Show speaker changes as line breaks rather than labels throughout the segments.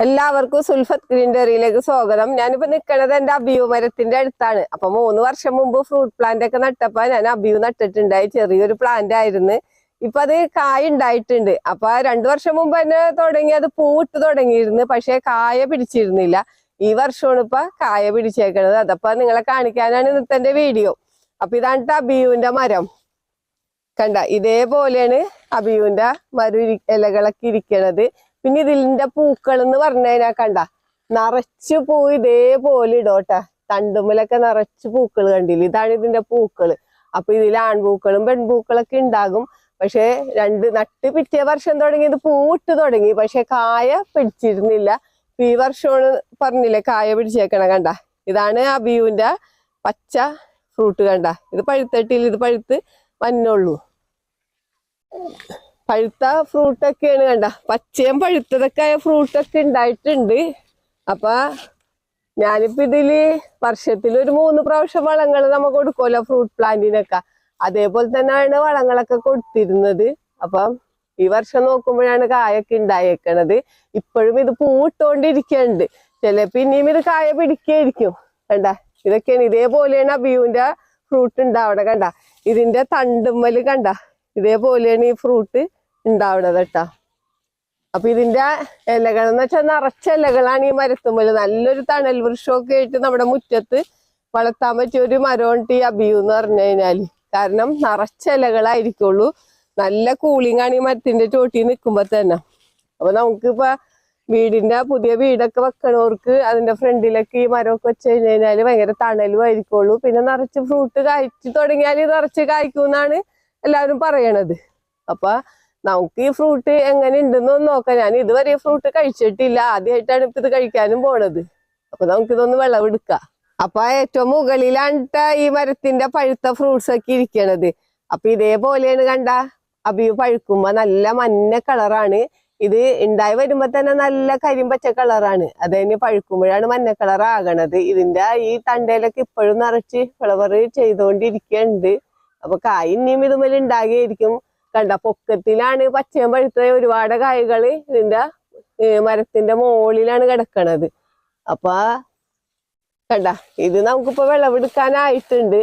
എല്ലാവർക്കും സുൽഫത്ത് ഗ്രീൻഡറിയിലേക്ക് സ്വാഗതം. ഞാനിപ്പോ നിൽക്കണത് എന്റെ അബിയു മരത്തിന്റെ അടുത്താണ്. അപ്പൊ മൂന്ന് വർഷം മുമ്പ് ഫ്രൂട്ട് പ്ലാന്റ് ഒക്കെ നട്ടപ്പോ ഞാൻ അബിയു നട്ടിട്ടുണ്ടായി ചെറിയൊരു പ്ലാന്റ് ആയിരുന്നു. ഇപ്പൊ അത് കായ ഉണ്ടായിട്ടുണ്ട്. അപ്പൊ രണ്ടു വർഷം മുമ്പ് തന്നെ തുടങ്ങി അത് പൂവിട്ട് തുടങ്ങിയിരുന്നു. പക്ഷെ കായ പിടിച്ചിരുന്നില്ല. ഈ വർഷമാണ് ഇപ്പൊ കായ പിടിച്ചേക്കണത്. അതപ്പോ നിങ്ങളെ കാണിക്കാനാണ് ഇന്നത്തെ വീഡിയോ. അപ്പൊ ഇതാണ് അബിയുവിന്റെ മരം. കണ്ട ഇതേപോലെയാണ് അബിയുവിന്റെ മരു ഇലകളൊക്കെ ഇരിക്കണത്. പിന്നെ ഇതിന്റെ പൂക്കൾ എന്ന് പറഞ്ഞാ കണ്ട. നിറച്ചു പൂ ഇതേപോലെ ഇടോട്ടെ. തണ്ടുമ്മലൊക്കെ നിറച്ച് പൂക്കൾ കണ്ടില്ല? ഇതാണ് ഇതിന്റെ പൂക്കൾ അപ്പൊ ഇതിൽ ആൺപൂക്കളും പെൺപൂക്കളൊക്കെ ഉണ്ടാകും. പക്ഷെ രണ്ട് നട്ട് പിറ്റേ വർഷം തുടങ്ങി ഇത് പൂവിട്ട് തുടങ്ങി. പക്ഷെ കായ പിടിച്ചിരുന്നില്ല. ഈ വർഷമാണ് പറഞ്ഞില്ലേ കായ പിടിച്ചേക്കണ കണ്ട. ഇതാണ് അബിയുവിന്റെ പച്ച ഫ്രൂട്ട് കണ്ട. ഇത് പഴുത്തട്ടിയിൽ ഇത് പഴുത്ത് വന്നുള്ളൂ പഴുത്ത ഫ്രൂട്ടൊക്കെയാണ് കണ്ട. പച്ചയും പഴുത്തതൊക്കെ ആയ ഫ്രൂട്ടൊക്കെ ഉണ്ടായിട്ടുണ്ട്. അപ്പൊ ഞാനിപ്പോ ഇതിൽ വർഷത്തിൽ ഒരു മൂന്ന് പ്രാവശ്യം വളങ്ങൾ നമുക്ക് കൊടുക്കുമല്ലോ ഫ്രൂട്ട് പ്ലാന്റിനൊക്കെ. അതേപോലെ തന്നെയാണ് വളങ്ങളൊക്കെ കൊടുത്തിരുന്നത്. അപ്പം ഈ വർഷം നോക്കുമ്പോഴാണ് കായൊക്കെ ഉണ്ടായേക്കണത്. ഇപ്പോഴും ഇത് പൂവിട്ടോണ്ടിരിക്കുന്നുണ്ട് ചിലപ്പോ ഇനിയും ഇത് കായ പിടിക്കായിരിക്കും. കണ്ട? ഇതൊക്കെയാണ്. ഇതേപോലെയാണ് അബിയുവിന്റെ ഫ്രൂട്ട് ഉണ്ടാവണ കണ്ട. ഇതിന്റെ തണ്ടുമ്മൽ കണ്ട? ഇതേപോലെയാണ് ഈ ഫ്രൂട്ട് ഉണ്ടാവണത് കേട്ടോ. അപ്പൊ ഇതിന്റെ ഇലകൾ എന്ന് വെച്ചാൽ നിറച്ച ഇലകളാണ് ഈ മരത്തുമ്പോൾ നല്ലൊരു തണൽ വൃക്ഷമൊക്കെ ആയിട്ട് നമ്മുടെ മുറ്റത്ത് വളർത്താൻ പറ്റിയ ഒരു മരമുണ്ട് ഈ അബിയു എന്ന് പറഞ്ഞു കഴിഞ്ഞാൽ. കാരണം നിറച്ച ഇലകളായിരിക്കുള്ളൂ. നല്ല കൂളിംഗ് ആണ് ഈ മരത്തിന്റെ ചോട്ടിൽ നിൽക്കുമ്പോ തന്നെ. അപ്പൊ നമുക്കിപ്പോ വീടിന്റെ പുതിയ വീടൊക്കെ വെക്കണവർക്ക് അതിന്റെ ഫ്രണ്ടിലൊക്കെ ഈ മരമൊക്കെ വെച്ച് കഴിഞ്ഞു കഴിഞ്ഞാൽ ഭയങ്കര തണലും ആയിരിക്കുള്ളൂ. പിന്നെ നിറച്ച് ഫ്രൂട്ട് കായ്ച്ചു തുടങ്ങിയാൽ നിറച്ച് കായ്ക്കും എന്നാണ് എല്ലാവരും പറയണത്. അപ്പൊ നമുക്ക് ഈ ഫ്രൂട്ട് എങ്ങനെ ഉണ്ടെന്ന് ഒന്ന് നോക്കാം. ഞാൻ ഇതുവരെ ഫ്രൂട്ട് കഴിച്ചിട്ടില്ല. ആദ്യമായിട്ടാണ് ഇപ്പൊ ഇത് കഴിക്കാനും പോണത്. അപ്പൊ നമുക്കിതൊന്ന് വിളവെടുക്കാം. അപ്പൊ ഏറ്റവും മുകളിലാണ് ഈ മരത്തിന്റെ പഴുത്ത ഫ്രൂട്ട്സ് ഒക്കെ ഇരിക്കണത്. അപ്പൊ ഇതേപോലെയാണ് കണ്ട? അബിയു പഴുക്കുമ്പോ നല്ല മഞ്ഞ കളറാണ്. ഇത് ഉണ്ടായി വരുമ്പോ തന്നെ നല്ല കരിമ്പച്ച കളറാണ്. അത് തന്നെ പഴുക്കുമ്പോഴാണ് മഞ്ഞ കളർ ആകണത്. ഇതിന്റെ ഈ തണ്ടയിലൊക്കെ ഇപ്പോഴും നിറച്ച് ഫ്ലവർ ചെയ്തുകൊണ്ടിരിക്കുന്നുണ്ട് അപ്പൊ കായ് ഇനിയും ഇതുമേൽ ഉണ്ടാകുകയായിരിക്കും കണ്ട പൊക്കത്തിലാണ് പച്ചയും പഴുത്ത ഒരുപാട് കായകൾ ഇതിന്റെ മരത്തിന്റെ മുകളിലാണ് കിടക്കണത്. അപ്പൊ കണ്ട ഇത് നമുക്കിപ്പോ വിളവെടുക്കാനായിട്ടുണ്ട്.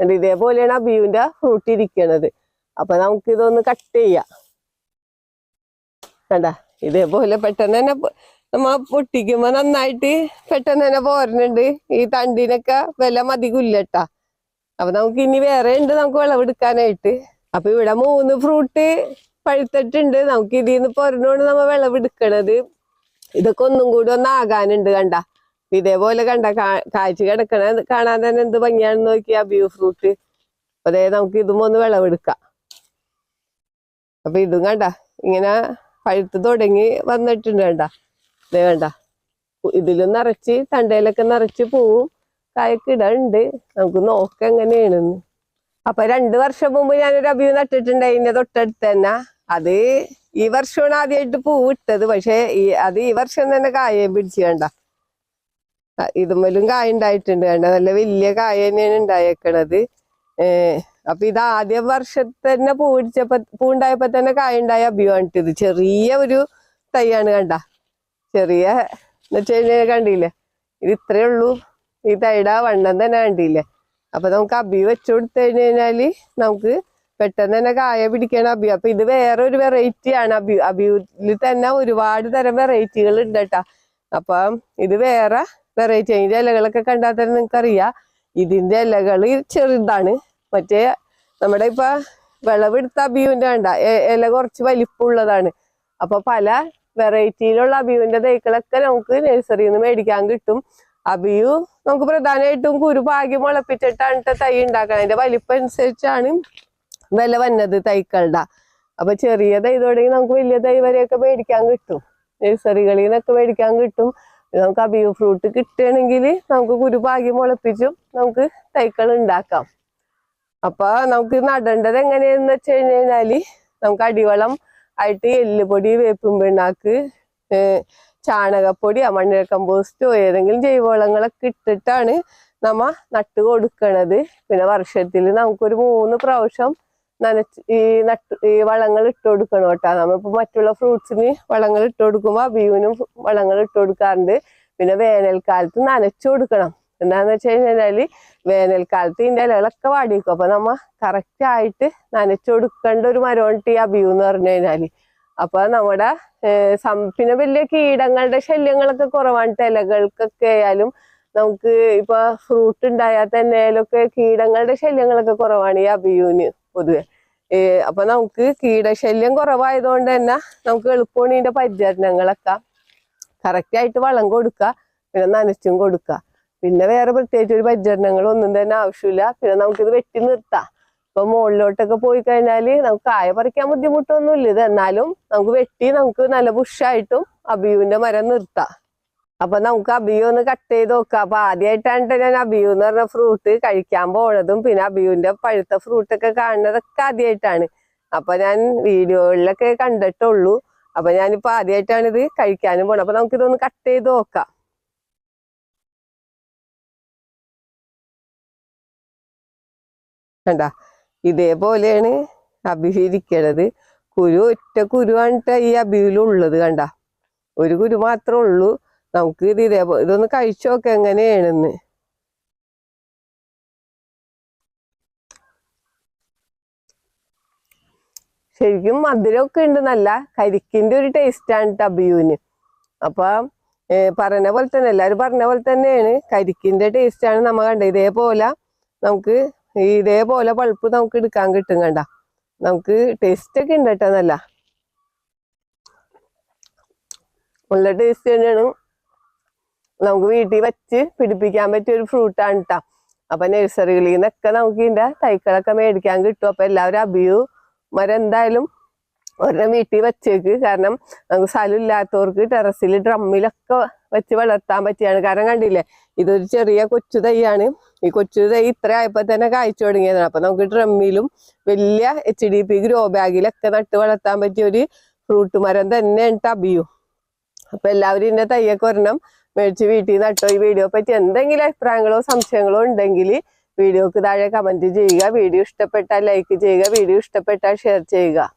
ഇതേപോലെയാണ് അബിയുവിന്റെ ഫ്രൂട്ട് ഇരിക്കണത്. അപ്പൊ നമുക്ക് ഇതൊന്ന് കട്ട് ചെയ്യാം. കണ്ട ഇതേപോലെ പെട്ടെന്ന് തന്നെ നമ്മ പൊട്ടിക്കുമ്പോ നന്നായിട്ട് പെട്ടെന്ന് തന്നെ പോരുന്നുണ്ട്. ഈ തണ്ടിനൊക്കെ വില മതികില്ലട്ടാ അപ്പൊ നമുക്ക് ഇനി വേറെ ഉണ്ട് നമുക്ക് വിളവെടുക്കാനായിട്ട്. അപ്പൊ ഇവിടെ മൂന്ന് ഫ്രൂട്ട് പഴുത്തിട്ടുണ്ട്. നമുക്ക് ഇതിൽ നിന്ന് പൊരനോട് നമ്മ വിളവെടുക്കണത്. ഇതൊക്കെ ഒന്നും കൂടി ഒന്ന് ആകാനുണ്ട് കണ്ട. ഇതേപോലെ കണ്ട കാഴ്ച കിടക്കണ. കാണാൻ തന്നെ എന്ത് ഭംഗിയാണെന്ന് നോക്കിയാ ബ്യൂ ഫ്രൂട്ട്. അതേ നമുക്ക് ഇതും ഒന്ന് വിളവെടുക്കാം. അപ്പൊ ഇതും കണ്ട ഇങ്ങനെ പഴുത്ത് തുടങ്ങി വന്നിട്ടുണ്ട് കണ്ട. ഇതേ വേണ്ട ഇതിലും നിറച്ച് തണ്ടയിലൊക്കെ നിറച്ച് പോവും കായൊക്കെ ഇടുന്നുണ്ട് നമുക്ക് നോക്കാം എങ്ങനെയാണെന്ന്. അപ്പൊ രണ്ടു വർഷം മുമ്പ് ഞാനൊരു അഭിയു നട്ടിട്ടുണ്ട് അതിന്റെ തൊട്ടടുത്ത് തന്നെ. അത് ഈ വർഷമാണ് ആദ്യമായിട്ട് പൂവിട്ടത്. പക്ഷെ അത് ഈ വർഷം തന്നെ കായ പിടിച്ചു കണ്ട. ഇതുമലും കായ ഉണ്ടായിട്ടുണ്ട് കണ്ട. നല്ല വലിയ കായ തന്നെയാണ് ഉണ്ടായേക്കണത്. ഏഹ് അപ്പൊ ഇത് ആദ്യ വർഷത്തെ തന്നെ പൂ പൂണ്ടായപ്പോ തന്നെ കായ ഉണ്ടായ അഭിയാണ് ഇത്. ചെറിയ ഒരു തൈയാണ് കണ്ട. ചെറിയ എന്ന് വെച്ച് കഴിഞ്ഞാൽ കണ്ടില്ലേ? ഇത് ഇത്രയേ ഉള്ളൂ. ഈ തൈയുടെ വണ്ണം തന്നെ കണ്ടില്ലേ? അപ്പൊ നമുക്ക് അബി വെച്ചു കൊടുത്തു കഴിഞ്ഞു കഴിഞ്ഞാൽ നമുക്ക് പെട്ടെന്ന് തന്നെ കായ പിടിക്കണം അബി. അപ്പൊ ഇത് വേറെ ഒരു വെറൈറ്റി ആണ് അബി. അബിയിൽ തന്നെ ഒരുപാട് തരം വെറൈറ്റികൾ ഉണ്ട് കേട്ടാ അപ്പം ഇത് വേറെ വെറൈറ്റി അതിന്റെ ഇലകളൊക്കെ കണ്ടാൽ തന്നെ നിങ്ങൾക്ക് അറിയാം ഇതിന്റെ ഇലകൾ ചെറുതാണ്. മറ്റേ നമ്മുടെ ഇപ്പൊ വിളവെടുത്ത അബിയുവിന്റെ കണ്ട. എ- ഇല കുറച്ച് വലിപ്പമുള്ളതാണ്. അപ്പൊ പല വെറൈറ്റിയിലുള്ള അബിയുവിന്റെ തൈക്കളൊക്കെ നമുക്ക് നഴ്സറിയിൽ നിന്ന് മേടിക്കാൻ കിട്ടും. അബിയു നമുക്ക് പ്രധാനമായിട്ടും കുരു പാകി മുളപ്പിച്ചിട്ടാണ് തൈ ഉണ്ടാക്കണം അതിന്റെ വലിപ്പം അനുസരിച്ചാണ് വില വന്നത് തൈക്കളുടെ അപ്പൊ ചെറിയ തൈ തുടങ്ങി നമുക്ക് വലിയ തൈ വരെയൊക്കെ മേടിക്കാൻ കിട്ടും. നഴ്സറികളിൽ നിന്നൊക്കെ മേടിക്കാൻ കിട്ടും. നമുക്ക് അബിയു ഫ്രൂട്ട് കിട്ടുകയാണെങ്കിൽ നമുക്ക് കുരു പാകി മുളപ്പിച്ചും നമുക്ക് തൈക്കൾ ഉണ്ടാക്കാം. അപ്പൊ നമുക്ക് നടേണ്ടത് എങ്ങനെയാന്ന് വെച്ച് കഴിഞ്ഞ് കഴിഞ്ഞാൽ നമുക്ക് അടിവളം ആയിട്ട് എല്ലുപൊടി വേപ്പും പിണ്ണാക്ക് ചാണകപ്പൊടിയോ മണ്ണിര കമ്പോസ്റ്റോ ഏതെങ്കിലും ജൈവവളങ്ങളൊക്കെ ഇട്ടിട്ടാണ് നമ്മ നട്ട് കൊടുക്കണത്. പിന്നെ വർഷത്തിൽ നമുക്കൊരു മൂന്ന് പ്രാവശ്യം നനച്ച് ഈ നട്ട് ഈ വളങ്ങൾ ഇട്ട് കൊടുക്കണം കേട്ടോ. നമ്മളിപ്പോ മറ്റുള്ള ഫ്രൂട്ട്സിന് വളങ്ങൾ ഇട്ട് കൊടുക്കുമ്പോ അബിയുവിനും വളങ്ങൾ ഇട്ട് കൊടുക്കാറുണ്ട്. പിന്നെ വേനൽക്കാലത്ത് നനച്ചു കൊടുക്കണം. എന്താന്ന് വെച്ച് കഴിഞ്ഞാൽ വേനൽക്കാലത്ത് ഇതിന്റെ ഇലകളൊക്കെ വാടിക്കും അപ്പൊ നമ്മ കറക്റ്റ് ആയിട്ട് നനച്ചു കൊടുക്കേണ്ട ഒരു മരമാണ് ഈ അബിയു എന്ന് പറഞ്ഞു കഴിഞ്ഞാൽ. അപ്പൊ നമ്മുടെ പിന്നെ വലിയ കീടങ്ങളുടെ ശല്യങ്ങളൊക്കെ കുറവാണ്. ഇലകൾക്കൊക്കെ ആയാലും നമുക്ക് ഇപ്പൊ ഫ്രൂട്ട് ഉണ്ടായാൽ തന്നെ ആയാലൊക്കെ കീടങ്ങളുടെ ശല്യങ്ങളൊക്കെ കുറവാണ് ഈ അബിയൂന് പൊതുവെ. അപ്പൊ നമുക്ക് കീടശല്യം കുറവായതുകൊണ്ട് തന്നെ നമുക്ക് എളുപ്പമാണ് ഇതിന്റെ പരിചരണങ്ങളൊക്കെ. കറക്റ്റ് ആയിട്ട് വളം കൊടുക്കുക പിന്നെ നനച്ചും കൊടുക്കുക. പിന്നെ വേറെ പ്രത്യേകിച്ച് ഒരു പരിചരണങ്ങളൊന്നും തന്നെ ആവശ്യമില്ല. പിന്നെ നമുക്കിത് വെട്ടി നിർത്താം. ഇപ്പൊ മുകളിലോട്ടൊക്കെ പോയി കഴിഞ്ഞാൽ നമുക്ക് കായ പറിക്കാൻ ബുദ്ധിമുട്ടൊന്നുമില്ല. ഇത് എന്നാലും നമുക്ക് വെട്ടി നമുക്ക് നല്ല ബുഷായിട്ടും അബിയുവിന്റെ മരം നിർത്താം. അപ്പൊ നമുക്ക് അബിയു ഒന്ന് കട്ട് ചെയ്ത് നോക്കാം. അപ്പൊ ആദ്യമായിട്ടാണ് ഞാൻ അബിയു എന്ന് പറഞ്ഞ ഫ്രൂട്ട് കഴിക്കാൻ പോണതും പിന്നെ അബിയുവിന്റെ പഴുത്ത ഫ്രൂട്ട് ഒക്കെ കാണുന്നതൊക്കെ ആദ്യമായിട്ടാണ് അപ്പൊ ഞാൻ വീഡിയോകളിലൊക്കെ കണ്ടിട്ടുള്ളൂ. അപ്പൊ ഞാനിപ്പോ ആദ്യമായിട്ടാണ് ഇത് കഴിക്കാനും പോണത്. അപ്പൊ നമുക്ക് ഇതൊന്ന് കട്ട് ചെയ്ത് നോക്കാം. കണ്ട? ഇതേപോലെയാണ് അഭിഹരിക്കണത്. കുരു ഒറ്റ കുരുവാണിട്ട് ഈ അഭിയിലുള്ളത് കണ്ട. ഒരു കുരു മാത്രമേ ഉള്ളൂ. നമുക്ക് ഇത് ഇതേപോലെ ഇതൊന്ന് കഴിച്ചു നോക്കാം എങ്ങനെയാണെന്ന്. ശരിക്കും മധുരമൊക്കെ ഉണ്ട്. നല്ല കരിക്കിന്റെ ഒരു ടേസ്റ്റ് ആണ് അപ്പം പറഞ്ഞ പോലെ തന്നെ എല്ലാരും പറഞ്ഞ പോലെ തന്നെയാണ്. കരിക്കിന്റെ ടേസ്റ്റാണ് ആണ് നമ്മ കണ്ടത്. ഇതേപോലെ നമുക്ക് ഇതേപോലെ പൾപ്പ് നമുക്ക് എടുക്കാൻ കിട്ടും കണ്ട. നമുക്ക് ടേസ്റ്റ് ഒക്കെ ഉണ്ട് കേട്ടോ നല്ല. നല്ല ടേസ്റ്റ് തന്നെയാണ്. നമുക്ക് വീട്ടിൽ വെച്ച് പിടിപ്പിക്കാൻ പറ്റിയ ഒരു ഫ്രൂട്ടാണ് കേട്ടോ അപ്പൊ നഴ്സറികളിൽ നിന്നൊക്കെ നമുക്ക് ഇതിന്റെ തൈക്കളൊക്കെ മേടിക്കാൻ കിട്ടും. അപ്പൊ എല്ലാവരും അഭിയു. മരം എന്തായാലും ഒരെണ്ണം വീട്ടിൽ വെച്ചേക്ക്. കാരണം നമുക്ക് സ്ഥലമില്ലാത്തവർക്ക് ടെറസിൽ ഡ്രമ്മിലൊക്കെ വെച്ച് വളർത്താൻ പറ്റിയാണ്. കാരണം കണ്ടില്ലേ ഇതൊരു ചെറിയ കൊച്ചു തൈയാണ്. ഈ കൊച്ചു തൈ ഇത്ര ആയപ്പോ തന്നെ കായ്ച്ചു തുടങ്ങിയതാണ്. അപ്പൊ നമുക്ക് ഡ്രമ്മിലും വലിയ എച്ച് ഡി പി ഗ്രോ ബാഗിലൊക്കെ നട്ട് വളർത്താൻ പറ്റിയ ഒരു ഫ്രൂട്ട് മരം തന്നെയാണ് ട്ടോ അപ്പം എല്ലാവരും ഇതിന്റെ തയ്യൊക്കെ ഒരെണ്ണം മേടിച്ച് വീട്ടിൽ നട്ടോ ഈ വീഡിയോ പറ്റി എന്തെങ്കിലും അഭിപ്രായങ്ങളോ സംശയങ്ങളോ ഉണ്ടെങ്കിൽ വീഡിയോക്ക് താഴെ കമന്റ് ചെയ്യുക. വീഡിയോ ഇഷ്ടപ്പെട്ടാൽ ലൈക്ക് ചെയ്യുക. വീഡിയോ ഇഷ്ടപ്പെട്ടാൽ ഷെയർ ചെയ്യുക.